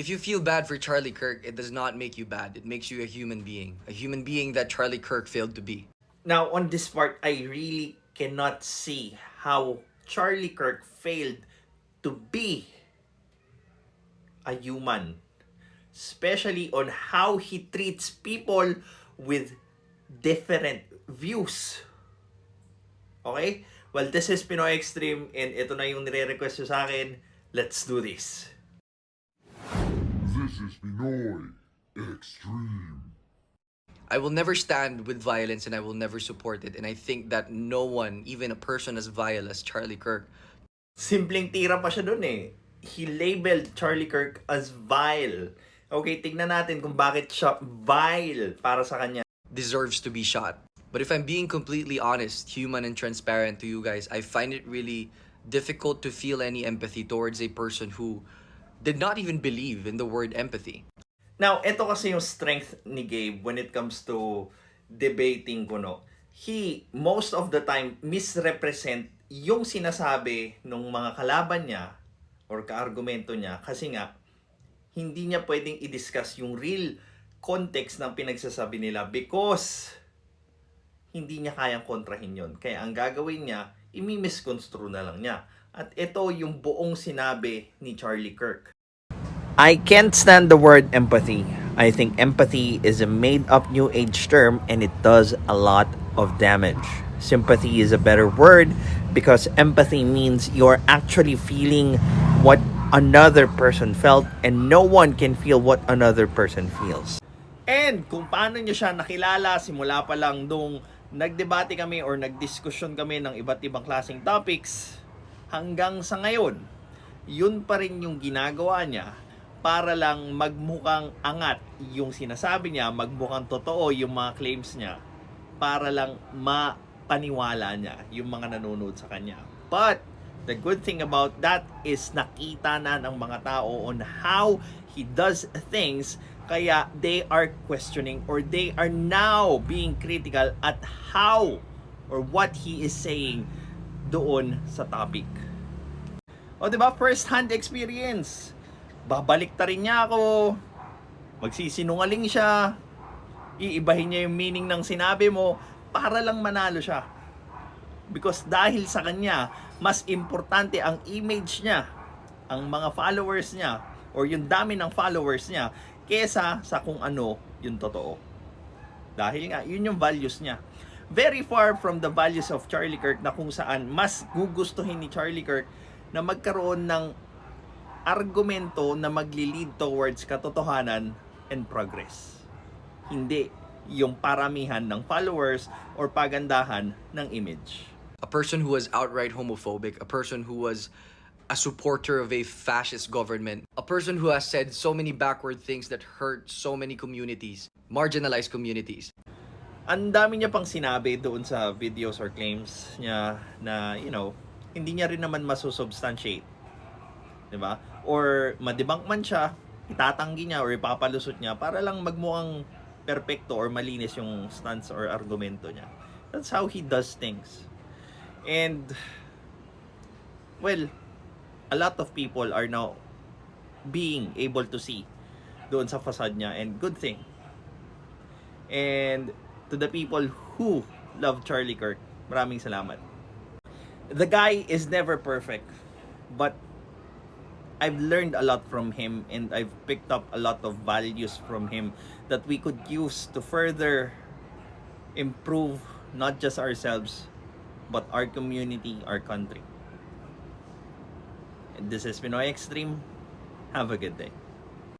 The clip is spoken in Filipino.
If you feel bad for Charlie Kirk, it does not make you bad. It makes you a human being. A human being that Charlie Kirk failed to be. Now, on this part, I really cannot see how Charlie Kirk failed to be a human. Especially on how he treats people with different views. Okay? Well, this is Pinoy Extreme and ito na yung nire-request sa akin. Let's do this. Is Pinoy Extreme. I will never stand with violence and I will never support it. And I think that no one, even a person as vile as Charlie Kirk, Simpleng tira pa siya dun eh. He labeled Charlie Kirk as vile. Okay, tignan natin kung bakit siya vile para sa kanya. deserves to be shot. But if I'm being completely honest, human and transparent to you guys, I find it really difficult to feel any empathy towards a person who did not even believe in the word empathy. Now, ito kasi yung strength ni Gabe when it comes to debating kuno. He, most of the time, misrepresent yung sinasabi ng mga kalaban niya or kaargumento niya kasi nga, hindi niya pwedeng i-discuss yung real context ng pinagsasabi nila because hindi niya kayang kontrahin yon. Kaya ang gagawin niya, imi-misconstrue na lang niya. At ito yung buong sinabi ni Charlie Kirk. I can't stand the word empathy. I think empathy is a made up new age term and it does a lot of damage. Sympathy is a better word because empathy means you're actually feeling what another person felt and no one can feel what another person feels. And kung paano nyo siya nakilala simula pa lang nung nagdebate kami or nagdiskusyon kami ng iba't ibang klaseng topics hanggang sa ngayon, yun pa rin yung ginagawa niya para lang magmukhang angat yung sinasabi niya, magmukhang totoo yung mga claims niya para lang mapaniwala niya yung mga nanonood sa kanya. But the good thing about that is nakita na ng mga tao on how he does things kaya they are questioning or they are now being critical at how or what he is saying doon sa topic. O, di ba? First hand experience. Babalik ta rin niya ako. Magsisinungaling siya. Iibahin niya yung meaning ng sinabi mo para lang manalo siya. Because dahil sa kanya, mas importante ang image niya, ang mga followers niya, or yung dami ng followers niya, kesa sa kung ano yung totoo. Dahil nga, yun yung values niya. Very far from the values of Charlie Kirk na kung saan mas gugustuhin ni Charlie Kirk na magkaroon ng argumento na magli-lead towards katotohanan and progress. Hindi yung paramihan ng followers or pagandahan ng image. A person who was outright homophobic, a person who was a supporter of a fascist government, a person who has said so many backward things that hurt so many communities, marginalized communities. Ang dami niya pang sinabi doon sa videos or claims niya na, you know, hindi niya rin naman masusubstantiate. 'Di ba? Or madebunk man siya, itatanggi niya or ipapalusot niya para lang magmukhang perpekto or malinis yung stance or argumento niya. That's how he does things. And well, a lot of people are now being able to see doon sa facade niya and good thing. And to the people who love Charlie Kirk, maraming salamat. The guy is never perfect, but I've learned a lot from him and I've picked up a lot of values from him that we could use to further improve not just ourselves but our community, our country. And this is Pinoy Extreme. Have a good day.